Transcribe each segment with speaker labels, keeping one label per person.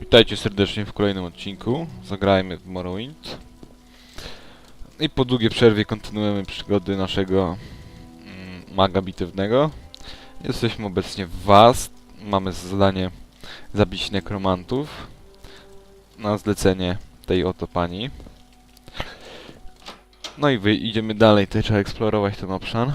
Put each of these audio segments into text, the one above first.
Speaker 1: Witajcie serdecznie w kolejnym odcinku. Zagrajmy w Morrowind. I po długiej przerwie kontynuujemy przygody naszego mm, maga bitewnego. Jesteśmy obecnie w Was. Mamy za zadanie zabić nekromantów na zlecenie tej oto pani. No i wy idziemy dalej, tutaj trzeba eksplorować ten obszar.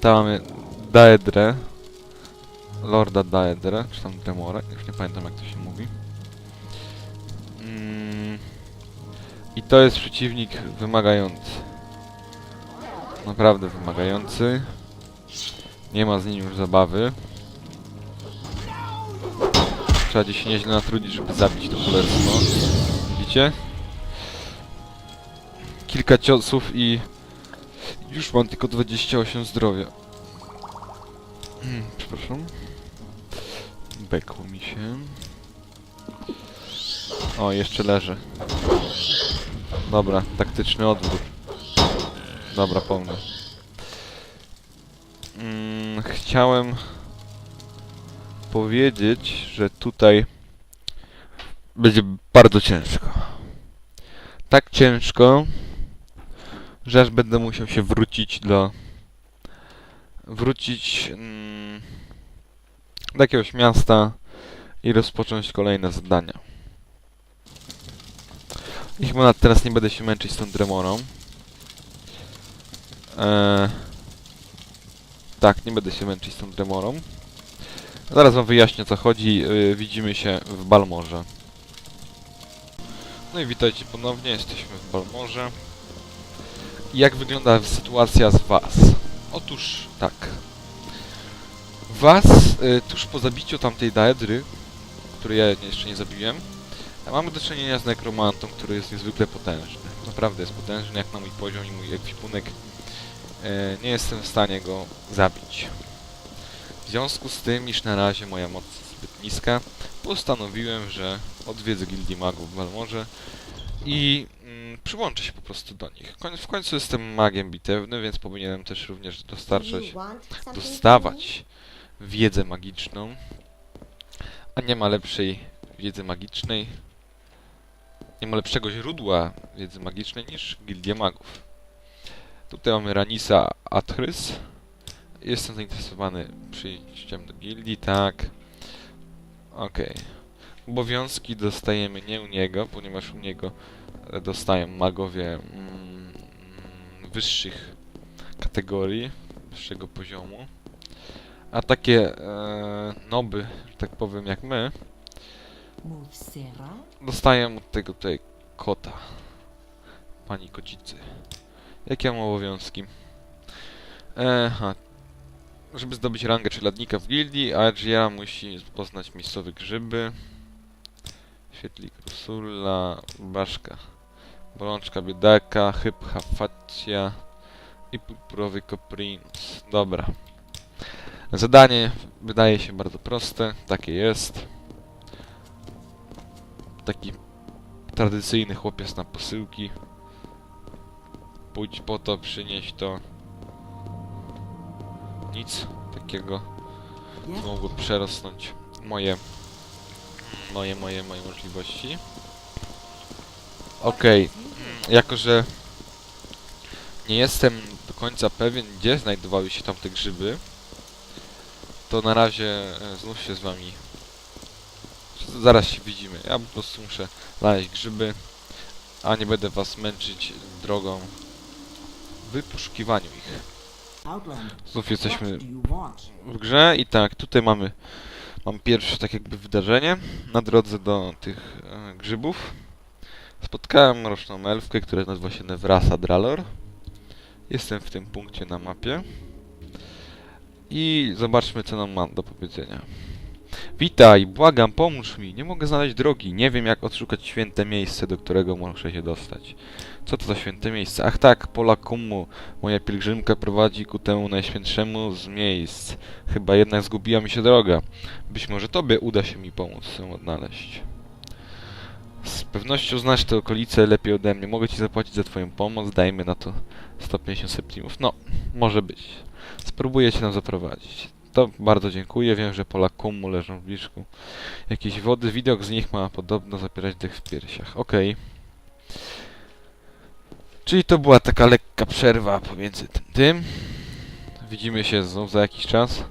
Speaker 1: Tam mamy Daedrę, Lorda Daedra, czy tam Demora, już nie pamiętam jak to się mówi. Mm. I to jest przeciwnik wymagający. Naprawdę wymagający. Nie ma z nim już zabawy. Trzeba gdzieś nieźle natrudzić, żeby zabić to cholerstwo. Widzicie? Kilka ciosów i... Już mam tylko 28 zdrowia. Hmm, Przepraszam. Bekło mi się. O, jeszcze leży. Dobra, taktyczny odwrót. Dobra, po mnie. Mm, chciałem powiedzieć, że tutaj będzie bardzo ciężko. Tak ciężko, że aż będę musiał się wrócić do... wrócić... Mm, do jakiegoś miasta i rozpocząć kolejne zadania. I chyba na- teraz nie będę się męczyć z tą Dremorą. Eee, tak, nie będę się męczyć z tą Dremorą. Zaraz wam wyjaśnię co chodzi. Yy, widzimy się w Balmorze. No i witajcie ponownie, jesteśmy w Balmorze. Jak wygląda sytuacja z Was? Otóż tak. Was, y, tuż po zabiciu tamtej Daedry, której ja jeszcze nie zabiłem, mamy do czynienia z nekromantą, który jest niezwykle potężny. Naprawdę jest potężny, jak na mój poziom i mój ekwipunek. E, nie jestem w stanie go zabić. W związku z tym, iż na razie moja moc jest zbyt niska, postanowiłem, że odwiedzę Gildii Magów w Balmorze i mm, przyłączę się po prostu do nich. Koń- W końcu jestem magiem bitewnym, więc powinienem też również dostarczać dostawać wiedzę magiczną, a nie ma lepszej wiedzy magicznej, nie ma lepszego źródła wiedzy magicznej niż Gildia Magów. Tutaj mamy Ranisa Athrys. Jestem zainteresowany przyjściem do gildii, tak. Okej. Obowiązki dostajemy nie u niego, ponieważ u niego dostają magowie mm, wyższych kategorii, wyższego poziomu. A takie e, noby, że tak powiem, jak my, dostają od tego tutaj kota. Pani kocicy. Jakie ja mam obowiązki? Eha. Żeby zdobyć rangę czeladnika w gildii, Adria musi poznać miejscowe grzyby. Świetlik Rusulla, Baszka. Bolączka biedaka, Hypha Facia i purpurowy Koprinus. Dobra. Zadanie wydaje się bardzo proste, takie jest. Taki tradycyjny chłopiec na posyłki. Pójdź po to, przynieś to. Nic takiego, mogło przerosnąć moje, moje, moje, moje możliwości. Okej, jako że nie jestem do końca pewien, gdzie znajdowały się tam te grzyby, to na razie e, znów się z wami. Zaraz się widzimy. Ja po prostu muszę znaleźć grzyby, a nie będę was męczyć drogą w ich. Znów jesteśmy w grze i tak, tutaj mamy mam pierwsze tak jakby wydarzenie na drodze do tych e, grzybów. Spotkałem mroczną elfkę, która nazywa się Nevrasa Dralor. Jestem w tym punkcie na mapie. I zobaczmy, co nam ma do powiedzenia. Witaj, błagam, pomóż mi. Nie mogę znaleźć drogi. Nie wiem, jak odszukać święte miejsce, do którego muszę się dostać. Co to za święte miejsce? Ach tak, pola Kumu. Moja pielgrzymka prowadzi ku temu najświętszemu z miejsc. Chyba jednak zgubiła mi się droga. Być może tobie uda się mi pomóc ją odnaleźć. Z pewnością znasz te okolice lepiej ode mnie. Mogę ci zapłacić za twoją pomoc. Dajmy na to 150 septimów. No, może być. Spróbuję cię tam zaprowadzić. To bardzo dziękuję. Wiem, że pola kumu leżą w bliżku jakiejś wody. Widok z nich ma podobno zapierać dech w piersiach. Okej. Czyli to była taka lekka przerwa pomiędzy tym tym. Widzimy się znów za jakiś czas.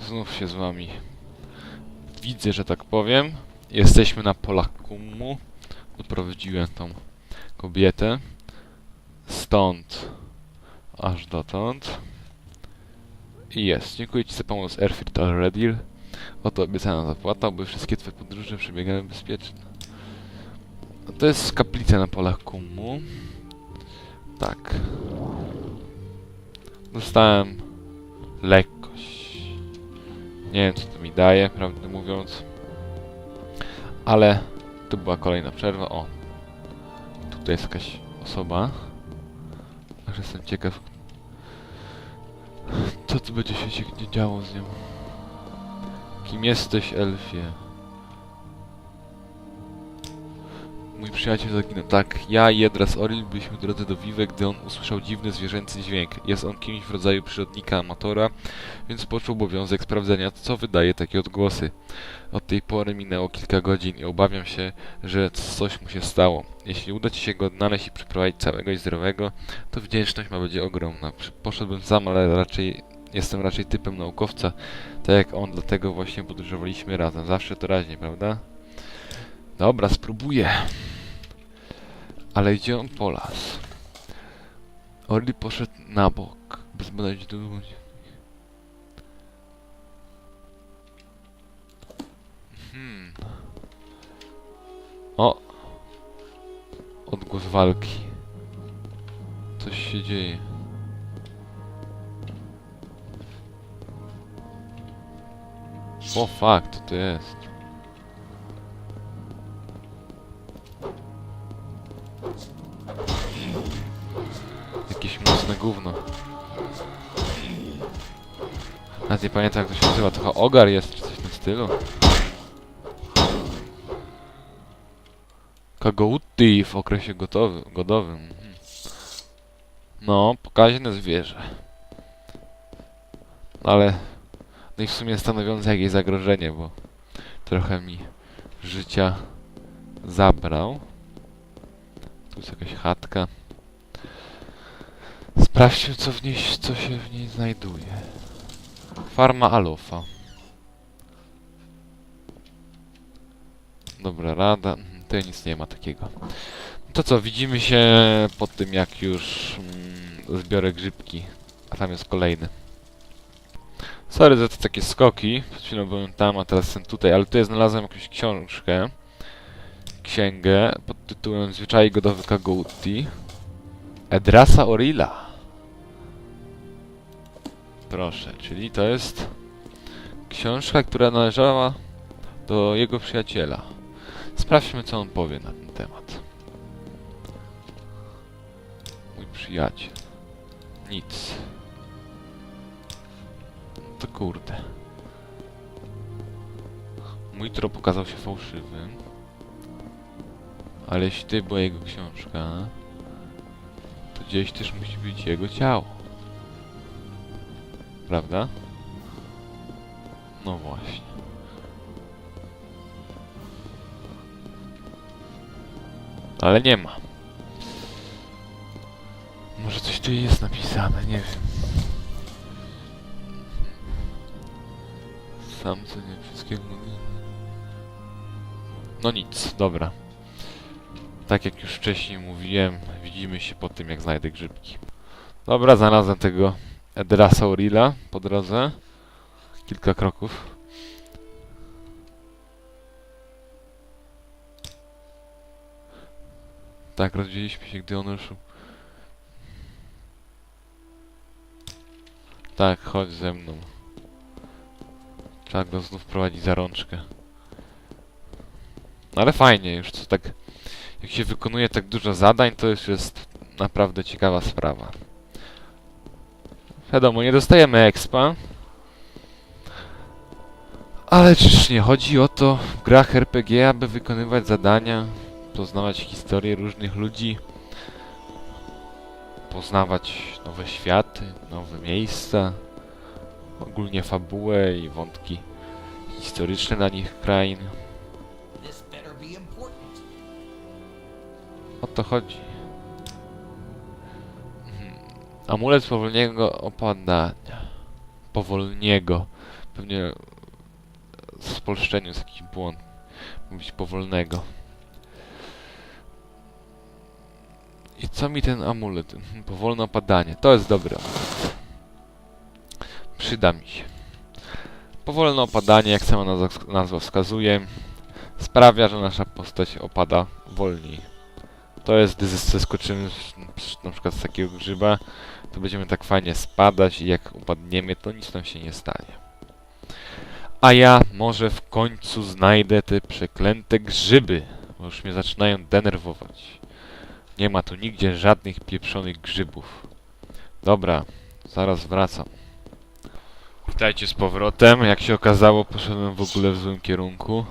Speaker 1: Znów się z wami widzę, że tak powiem. Jesteśmy na polach kumu. Odprowadziłem tą kobietę. Stąd aż dotąd. Jest. Dziękuję Ci za pomoc Airfield Already. Oto obiecana zapłata, by wszystkie Twoje podróże przebiegały bezpiecznie. To jest kaplica na polach kumu. Tak. Dostałem lekkość. Nie wiem co to mi daje, prawdę mówiąc. Ale to była kolejna przerwa. O. Tutaj jest jakaś osoba. Aż jestem ciekaw. Co tu będzie się działo z nią? Kim jesteś, Elfie? Mój przyjaciel zaginął. Tak, ja i Jedras Oril byliśmy w drodze do Vive, gdy on usłyszał dziwny zwierzęcy dźwięk. Jest on kimś w rodzaju przyrodnika amatora, więc poczuł obowiązek sprawdzenia, co wydaje takie odgłosy. Od tej pory minęło kilka godzin i obawiam się, że coś mu się stało. Jeśli uda ci się go odnaleźć i przyprowadzić całego i zdrowego, to wdzięczność ma będzie ogromna. Poszedłbym sam, ale raczej jestem raczej typem naukowca, tak jak on, dlatego właśnie podróżowaliśmy razem. Zawsze to raźnie, prawda? Dobra, spróbuję. Ale idzie on po las. Orly poszedł na bok, by zbadać ludzi. Hmm. O! Odgłos walki. Coś się dzieje. O fuck, co to jest? Jakieś mocne gówno. Nawet nie pamiętam jak to się nazywa, trochę ogar jest czy coś w tym stylu. Kagouti w okresie gotowy, godowym. mhm. No, pokaźne zwierzę. Ale... No i w sumie stanowiące jakieś zagrożenie, bo trochę mi życia zabrał. Tu jest jakaś chatka. Sprawdźmy co w niej, co się w niej znajduje. Farma Alofa. Dobra, rada. Tutaj nic nie ma takiego. To co, widzimy się po tym jak już mm, zbiorę grzybki. A tam jest kolejny. Sorry za te takie skoki. Przed chwilą byłem tam, a teraz jestem tutaj, ale tutaj znalazłem jakąś książkę. Księgę pod tytułem Zwyczaj godowy Kagouti. Edrasa Orilla. Proszę, czyli to jest książka, która należała do jego przyjaciela. Sprawdźmy, co on powie na ten temat. Mój przyjaciel. Nic. To kurde. Mój trop okazał się fałszywym. Ale jeśli to była jego książka, to gdzieś też musi być jego ciało. Prawda? No właśnie. Ale nie ma. Może coś tu jest napisane, nie wiem. Sam co nie wszystkiego. No nic, dobra. Tak jak już wcześniej mówiłem, widzimy się po tym jak znajdę grzybki. Dobra, znalazłem tego Edrasa Orilla po drodze. Kilka kroków. Tak, rozdzieliliśmy się, gdy on ruszył. Tak, chodź ze mną. Trzeba go znów prowadzić za rączkę. No ale fajnie, już co tak... Jak się wykonuje tak dużo zadań, to już jest naprawdę ciekawa sprawa. Wiadomo, nie dostajemy expa. Ale czyż nie chodzi o to w grach RPG, aby wykonywać zadania, poznawać historię różnych ludzi, poznawać nowe światy, nowe miejsca, ogólnie fabułę i wątki historyczne danych krain. O to chodzi. Mhm. Amulet powolnego opadania. Powolniego. Pewnie w spolszczeniu jest jakiś błąd. Mówić powolnego. I co mi ten amulet? Mhm, Powolne opadanie. To jest dobre. Przyda mi się. Powolne opadanie, jak sama nazwa, wskazuje, sprawia, że nasza postać opada wolniej. To jest, gdy zes- zeskoczymy na przykład z takiego grzyba, to będziemy tak fajnie spadać i jak upadniemy, to nic nam się nie stanie. A ja może w końcu znajdę te przeklęte grzyby, bo już mnie zaczynają denerwować. Nie ma tu nigdzie żadnych pieprzonych grzybów. Dobra, zaraz wracam. Witajcie z powrotem. Jak się okazało, poszedłem w ogóle w złym kierunku.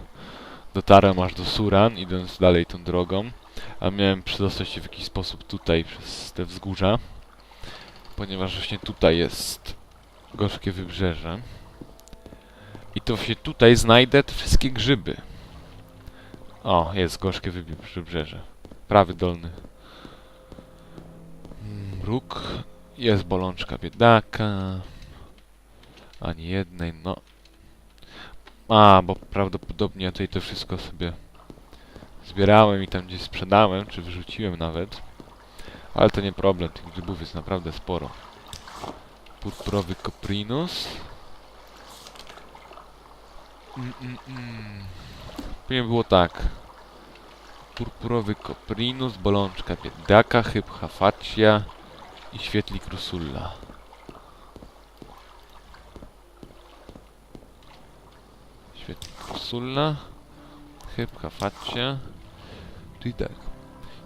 Speaker 1: Dotarłem aż do Suran, idąc dalej tą drogą a miałem przedostać się w jakiś sposób tutaj przez te wzgórza, ponieważ właśnie tutaj jest gorzkie wybrzeże. I to właśnie tutaj znajdę te wszystkie grzyby. O, jest gorzkie wybrzeże. Prawy dolny. Róg. Jest bolączka biedaka. Ani jednej, no. A, bo prawdopodobnie tutaj to wszystko sobie zbierałem i tam gdzieś sprzedałem, czy wyrzuciłem nawet. Ale to nie problem, tych grzybów jest naprawdę sporo. Purpurowy Coprinus. Mm, mm, mm. Powinien było tak. Purpurowy Coprinus, bolączka biedaka, chybcha facia i świetlik rusulla. Świetlik rusulla, chybcha facia. Czyli tak.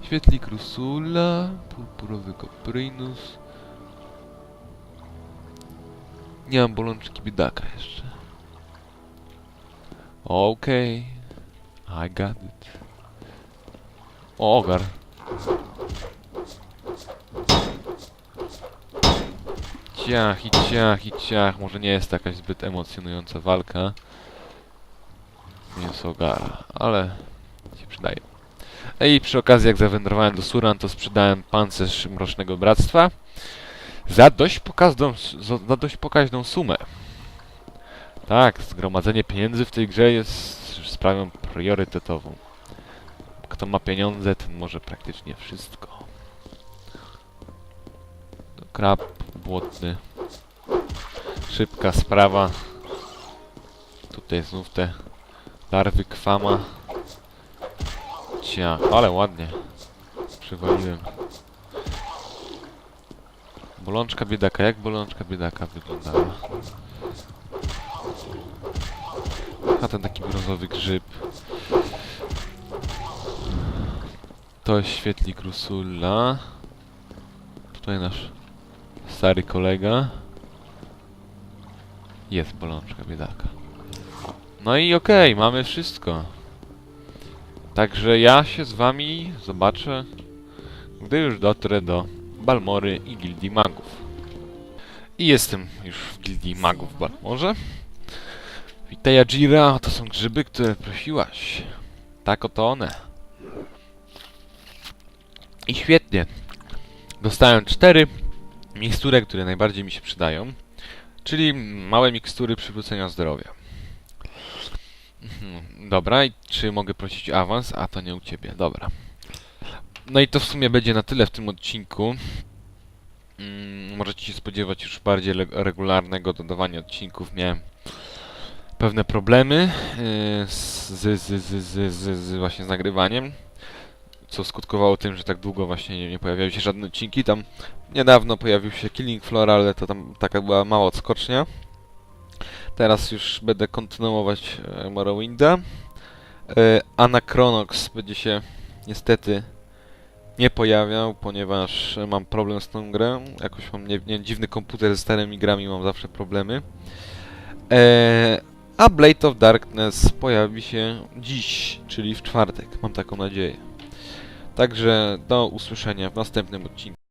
Speaker 1: Świetlik Rusula, purpurowy Coprinus. Nie mam bolączki biedaka jeszcze. Okej. I got it. Ogar. Ciach i ciach i ciach. Może nie jest to jakaś zbyt emocjonująca walka. Mięso ogara, ale się przydaje. I przy okazji, jak zawędrowałem do Suran, to sprzedałem pancerz Mrocznego Bractwa za dość pokaźną, za dość pokaźną sumę. Tak, zgromadzenie pieniędzy w tej grze jest sprawą priorytetową. Kto ma pieniądze, ten może praktycznie wszystko. Krab błotny. Szybka sprawa. Tutaj znów te larwy kwama. Cia, ale ładnie. Przywaliłem. Bolączka biedaka. Jak bolączka biedaka wyglądała? A ten taki brązowy grzyb. To jest świetlik Rusulla. Tutaj nasz stary kolega. Jest bolączka biedaka. No i okej, mamy wszystko. Także ja się z wami zobaczę, gdy już dotrę do Balmory i Gildii Magów. I jestem już w Gildii Magów w Balmorze. Witaj Ajira, to są grzyby, które prosiłaś. Tak oto one. I świetnie. Dostałem cztery mikstury, które najbardziej mi się przydają. Czyli małe mikstury przywrócenia zdrowia. Mhm, Dobra, i czy mogę prosić o awans? A to nie u ciebie, dobra. No i to w sumie będzie na tyle w tym odcinku. Mm, możecie się spodziewać już bardziej regularnego dodawania odcinków. Miałem pewne problemy yy, z, z, z, z, z, z, z właśnie z nagrywaniem, co skutkowało tym, że tak długo właśnie nie, nie pojawiały się żadne odcinki. Tam niedawno pojawił się Killing Floor, ale to tam taka była mała odskocznia. Teraz już będę kontynuować e, Morrowinda. E, Anachronox będzie się niestety nie pojawiał, ponieważ e, mam problem z tą grą. Jakoś mam nie, nie, dziwny komputer ze starymi grami, mam zawsze problemy. A Blade of Darkness pojawi się dziś, czyli w czwartek. Mam taką nadzieję. Także do usłyszenia w następnym odcinku.